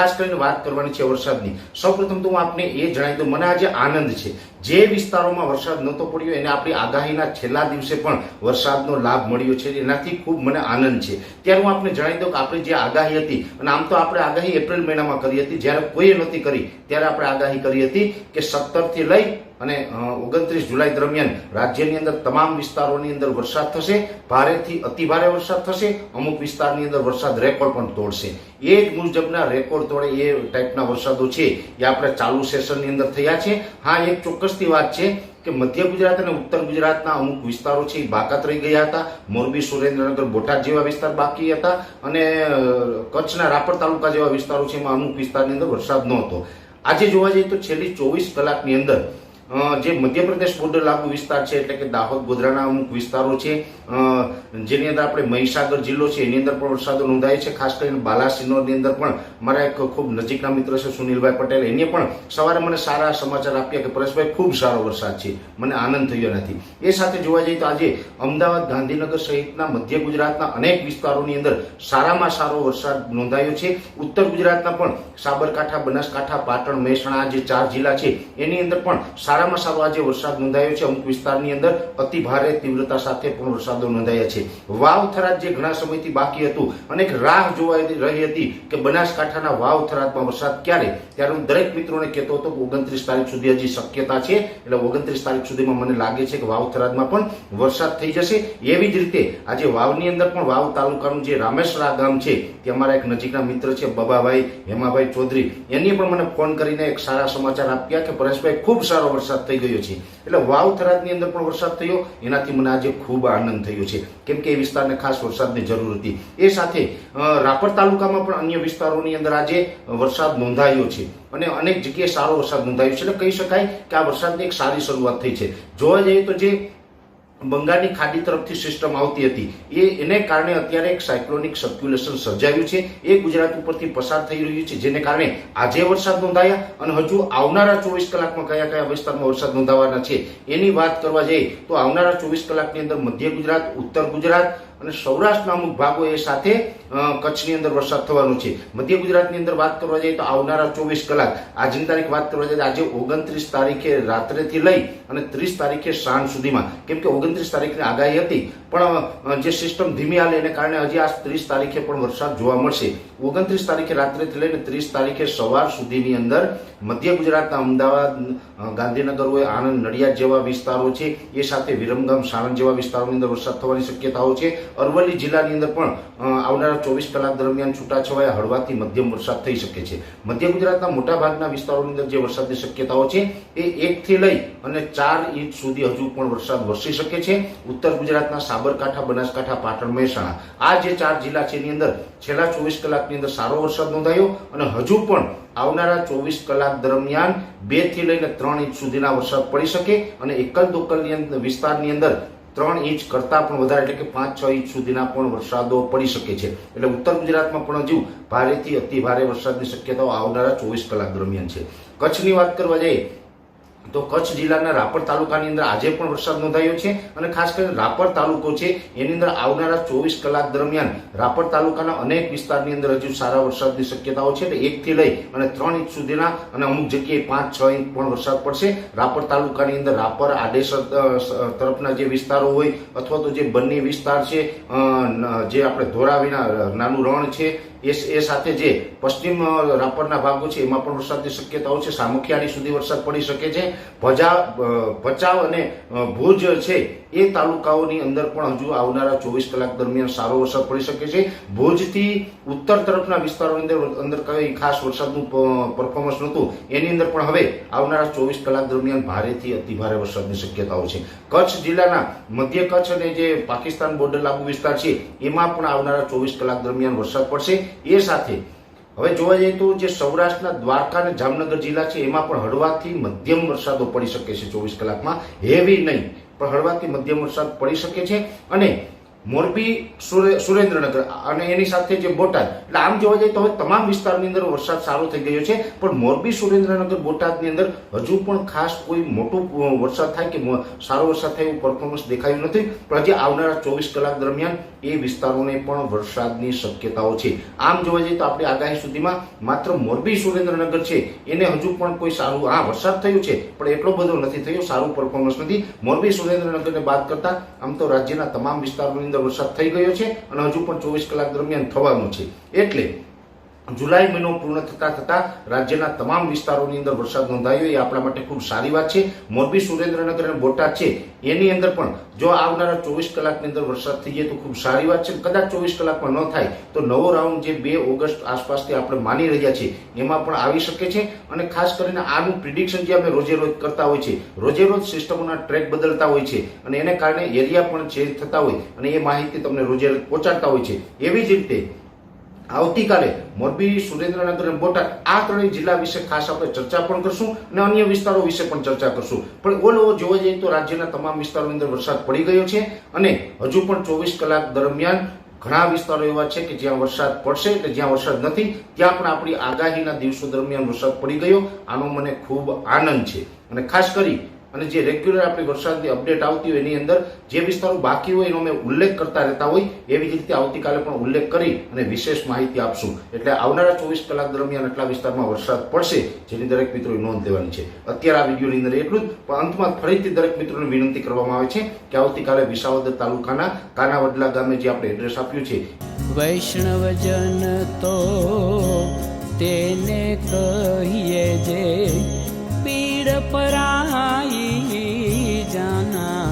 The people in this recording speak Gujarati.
ખાસ કરીને વાત કરવાની છે વરસાદની. સૌપ્રથમ તો હું આપને એ જણાવી દઉં, મને આજે આનંદ છે. જે વિસ્તારોમાં વરસાદ નહોતો પડ્યો, એને આપણી આગાહીના છેલ્લા દિવસે પણ વરસાદનો લાભ મળ્યો છે, એનાથી ખૂબ મને આનંદ છે. ત્યારે હું આપને જણાવી દઉં કે આપણી જે આગાહી હતી, અને આમ તો આપણે આગાહી એપ્રિલ મહિનામાં કરી હતી, જ્યારે કોઈએ નહોતી કરી, ત્યારે આપણે આગાહી કરી હતી કે સત્તરથી લઈ અને ઓગણત્રીસ જુલાઈ દરમિયાન રાજ્યની અંદર તમામ વિસ્તારોની અંદર વરસાદ થશે, ભારેથી અતિ ભારે વરસાદ થશે, અમુક વિસ્તારની અંદર વરસાદ રેકોર્ડ પણ તોડશે. એ જ મુજબના રેકોર્ડ તોડે એ ટાઈપના વરસાદો છે એ આપણે ચાલુ સેશનની અંદર થયા છે. હા, એક ચોક્કસથી વાત છે કે મધ્ય ગુજરાત અને ઉત્તર ગુજરાતના અમુક વિસ્તારો છે એ બાકાત રહી ગયા હતા. મોરબી, સુરેન્દ્રનગર, બોટાદ જેવા વિસ્તાર બાકી હતા અને કચ્છના રાપર તાલુકા જેવા વિસ્તારો છે એમાં અમુક વિસ્તારની અંદર વરસાદ નહોતો. આજે જોવા જઈએ તો છેલ્લી ચોવીસ કલાકની અંદર જે મધ્યપ્રદેશ બોર્ડર લાગુ વિસ્તાર છે, એટલે કે દાહોદ, ગોધરાના અમુક વિસ્તારો છે જેની અંદર આપણે મહીસાગર જિલ્લો છે, એની અંદર પણ વરસાદો નોંધાય છે, ખાસ કરીને બાલાસિનોરની અંદર પણ મારા એક ખૂબ નજીકના મિત્ર છે, સુનિલભાઈ પટેલ એને પણ સવારે મને સારા સમાચાર આપ્યા કે પરેશભાઈ, ખૂબ સારો વરસાદ છે, મને આનંદ થયો નથી. એ સાથે જોવા જઈએ તો આજે અમદાવાદ, ગાંધીનગર સહિતના મધ્ય ગુજરાતના અનેક વિસ્તારોની અંદર સારામાં સારો વરસાદ નોંધાયો છે. ઉત્તર ગુજરાતના પણ સાબરકાંઠા, બનાસકાંઠા, પાટણ, મહેસાણા જે ચાર જિલ્લા છે, એની અંદર પણ સારામાં સારો આજે વરસાદ નોંધાયો છે. અમુક વિસ્તારની અંદર અતિ ભારે તીવ્રતા સાથે પણ વરસાદો નોંધાયા છે. વાવ થરાદ જે ઘણા સમયથી બાકી હતું અને એક રાહ જોવાઈ રહી હતી કે બનાસકાંઠાના વાવ થરાદમાં વરસાદ ક્યારે? ત્યારે હું દરેક મિત્રોને કહેતો હતો કે ઓગણત્રીસ તારીખ સુધી હજી શક્યતા છે. એટલે ઓગણત્રીસ તારીખ સુધીમાં મને લાગે છે કે વાવ થરાદમાં પણ વરસાદ થઈ જશે. એવી જ રીતે આજે વાવની અંદર પણ વાવ તાલુકાનું જે રામેશ્વરા ગામ છે તે અમારા એક નજીકના મિત્ર છે, બબાભાઈ હેમાભાઈ ચૌધરી. એની પણ મને ફોન કરીને એક સારા સમાચાર આપ્યા કે પરેશભાઈ, ખૂબ સારો વરસાદ થઈ ગયો છે. એટલે વાવ થરાદની અંદર પણ વરસાદ થયો. એનાથી મને આજે ખૂબ આનંદ થયો છે. કેમ કે એ વિસ્તારને ખાસ વરસાદની જરૂર હતી. એ સાથે રાપર તાલુકામાં પણ અન્ય વિસ્તારોની અંદર આજે વરસાદ નોંધાયો છે. અને અનેક જગ્યાએ સારો વરસાદ નોંધાયો છે. એટલે કહી શકાય કે આ વરસાદની એક સારી શરૂઆત થઈ છે. જોવા જઈએ તો જે બંગાળની ખાડી તરફથી સિસ્ટમ આવતી હતી. એ, એને કારણે અત્યારે એક સાયક્લોનિક સર્ક્યુલેશન સર્જાયું છે. એ ગુજરાત ઉપરથી પસાર થઈ રહ્યું છે, જેને કારણે આજે વરસાદ નોંધાયા અને હજુ આવનારા ચોવીસ કલાકમાં કયા કયા વિસ્તારમાં વરસાદ નોંધાવાના છે, એની વાત કરવા જઈએ તો આવનારા ચોવીસ કલાકની અંદર મધ્ય ગુજરાત, ઉત્તર ગુજરાત અને સૌરાષ્ટ્રના અમુક ભાગો એ સાથે કચ્છની અંદર વરસાદ થવાનો છે. મધ્ય ગુજરાતની અંદર વાત કરવા જઈએ તો આવનારા ચોવીસ કલાક આજની તારીખ વાત કરવા જઈએ આજે ઓગણત્રીસ તારીખે રાત્રેથી લઈ અને ત્રીસ તારીખે સાંજ સુધીમાં. કેમ કે ઓગણત્રીસ તારીખની આગાહી હતી, પણ જે સિસ્ટમ ધીમી હાલે એને કારણે હજી આ ત્રીસ તારીખે પણ વરસાદ જોવા મળશે. ઓગણત્રીસ તારીખે રાત્રેથી લઈને ત્રીસ તારીખે સવાર સુધીની અંદર મધ્ય ગુજરાતના અમદાવાદ ગાંધીનગર હોય, આણંદ, નડિયાદ જેવા વિસ્તારો છે, એ સાથે વિરમગામ, સાણંદ જેવા વિસ્તારોની અંદર વરસાદ થવાની શક્યતાઓ છે. અરવલ્લી જિલ્લાની અંદર પણ આવનારા ચોવીસ કલાક દરમિયાન છૂટાછવાયા હળવાથી મધ્યમ વરસાદ થઈ શકે છે. મધ્ય ગુજરાતના મોટાભાગના વિસ્તારોની અંદર જે વરસાદની શક્યતાઓ છે, એ એકથી લઈ અને ચાર ઇંચ સુધી હજુ પણ વરસાદ વરસી શકે છે. ઉત્તર ગુજરાતના સાબરકાંઠા, બનાસકાંઠા, પાટણ, મહેસાણા, આ જે ચાર જિલ્લા છે એની અંદર છેલ્લા ચોવીસ કલાકની અંદર સારો વરસાદ નોંધાયો અને હજુ પણ આવનારા ચોવીસ કલાક દરમિયાન બેથી લઈને ત્રણ ઇંચ સુધીના વરસાદ પડી શકે અને એકલ દોકલની વિસ્તારની અંદર ત્રણ ઇંચ કરતાં પણ વધારે, એટલે કે પાંચ, છ ઇંચ સુધીના પણ વરસાદો પડી શકે છે. એટલે ઉત્તર ગુજરાતમાં પણ હજુ ભારેથી અતિ ભારે વરસાદની શક્યતાઓ આવનારા ચોવીસ કલાક દરમિયાન છે. કચ્છની વાત કરવા જઈએ તો કચ્છ જિલ્લાના રાપર તાલુકાની અંદર આજે પણ વરસાદ નોંધાયો છે અને ખાસ કરીને રાપર તાલુકો છે, એની અંદર આવનારા ચોવીસ કલાક દરમિયાન રાપર તાલુકાના અનેક વિસ્તારની અંદર હજુ સારા વરસાદની શક્યતાઓ છે. એટલે એકથી લઈ અને ત્રણ ઇંચ સુધીના અને અમુક જગ્યાએ પાંચ, છ ઇંચ પણ વરસાદ પડશે. રાપર તાલુકાની અંદર રાપર આડેસર તરફના જે વિસ્તારો હોય અથવા તો જે બંને વિસ્તાર છે જે આપણે ધોરાવીના નાનું રણ છે એ એ સાથે જે પશ્ચિમ રાપરના ભાગો છે, એમાં પણ વરસાદની શક્યતાઓ છે. સામખિયાળી સુધી વરસાદ પડી શકે છે. ભજા ભચાઉ અને ભુજ છે, એ તાલુકાઓની અંદર પણ હજુ આવનારા ચોવીસ કલાક દરમિયાન સારો વરસાદ પડી શકે છે. ભુજથી ઉત્તર તરફના વિસ્તારોની અંદર અંદર કઈ ખાસ વરસાદનું પરફોર્મન્સ નહોતું. એની અંદર પણ હવે આવનારા ચોવીસ કલાક દરમિયાન ભારેથી અતિ ભારે વરસાદની શક્યતાઓ છે. કચ્છ જિલ્લાના મધ્ય કચ્છ અને જે પાકિસ્તાન બોર્ડર લાગુ વિસ્તાર છે, એમાં પણ આવનારા ચોવીસ કલાક દરમિયાન વરસાદ પડશે. એ સાથે. હવે જોવા જઈએ તો જે સૌરાષ્ટ્રના દ્વારકા અને જામનગર જિલ્લા છે, એમાં પણ હળવાથી મધ્યમ વરસાદો પડી શકે છે ચોવીસ કલાકમાં. હેવી નહીં, પણ હળવાથી મધ્યમ વરસાદ પડી શકે છે અને મોરબી સુરે- સુરેન્દ્રનગર અને એની સાથે જે બોટાદ. એટલે આમ જોવા જઈએ તો હવે તમામ વિસ્તારની અંદર વરસાદ સારો થઈ ગયો છે, પણ મોરબી સુરેન્દ્રનગર બોટાદની અંદર હજુ પણ ખાસ કોઈ મોટું વરસાદ થાય કે સારો વરસાદ થાય એવું પરફોર્મન્સ દેખાયું નથી. પણ હજી આવનારા ચોવીસ કલાક દરમિયાન એ વિસ્તારોને પણ વરસાદની શક્યતાઓ છે. આમ જોવા જઈએ તો આપણી આગાહી સુધીમાં માત્ર મોરબી સુરેન્દ્રનગર છે, એને હજુ પણ કોઈ સારું હા, વરસાદ થયું છે, પણ એટલો બધો નથી થયો, સારું પરફોર્મન્સ નથી. મોરબી સુરેન્દ્રનગરને બાદ કરતા આમ તો રાજ્યના તમામ વિસ્તારોની અંદર વરસાદ થઈ ગયો છે અને હજુ પણ ચોવીસ કલાક દરમિયાન થવાનો છે. એટલે જુલાઈ મહિનો પૂર્ણ થતા થતા રાજ્યના તમામ વિસ્તારોની અંદર વરસાદ નોંધાયો. એ આપણા માટે ખૂબ સારી વાત છે. મોરબી, સુરેન્દ્રનગર અને બોટાદ છે. એની અંદર પણ જો આવનારા ચોવીસ કલાકની અંદર વરસાદ થઈ જાય તો ખૂબ સારી વાત છે. કદાચ ચોવીસ કલાકમાં ન થાય તો નવો રાઉન્ડ જે બે ઓગસ્ટ આસપાસથી આપણે માની રહ્યા છીએ, એમાં પણ આવી શકે છે. અને ખાસ કરીને આનું પ્રિડિક્શન જે અમે રોજે રોજ કરતા હોય છે, રોજે રોજ સિસ્ટમોના ટ્રેક બદલતા હોય છે અને એને કારણે એરિયા પણ ચેન્જ થતા હોય અને એ માહિતી તમને રોજે રોજ પહોંચાડતા હોય છે. એવી જ રીતે આવતીકાલે મોરબી સુરેન્દ્રનગર અને બોટાદ આ ત્રણેય જિલ્લા વિશે ખાસ આપણે ચર્ચા પણ કરશું અને અન્ય વિસ્તારો વિશે પણ ચર્ચા કરશું. પણ ઓલ ઓવર જોવા જઈએ તો રાજ્યના તમામ વિસ્તારોની અંદર વરસાદ પડી ગયો છે અને હજુ પણ ચોવીસ કલાક દરમિયાન ઘણા વિસ્તારો એવા છે કે જ્યાં વરસાદ પડશે કે જ્યાં વરસાદ નથી, ત્યાં પણ આપણી આગાહીના દિવસો દરમિયાન વરસાદ પડી ગયો. આનો મને ખૂબ આનંદ છે. અને ખાસ કરી અને જે રેગ્યુલર આપણી વરસાદની અપડેટ આવતી હોય એની અંદર જે વિસ્તારો બાકી હોય એનો અમે ઉલ્લેખ કરતા રહેતા હોય, એવી જ રીતે આવતીકાલે પણ ઉલ્લેખ કરી અને વિશેષ માહિતી આપશું. એટલે આવનારા ચોવીસ કલાક દરમિયાન આટલા વિસ્તારમાં વરસાદ પડશે, જેની દરેક મિત્રોએ નોંધ લેવાની છે. અત્યારે આ વિડીયોની અંદર એટલું જ, પણ અંતમાં ફરીથી દરેક મિત્રોને વિનંતી કરવામાં આવે છે કે આવતીકાલે વિસાવદર તાલુકાના કાનાવડલા ગામે જે આપણે એડ્રેસ આપ્યું છે, વૈષ્ણવજન તો તેને કહીએ वीर पराई जाना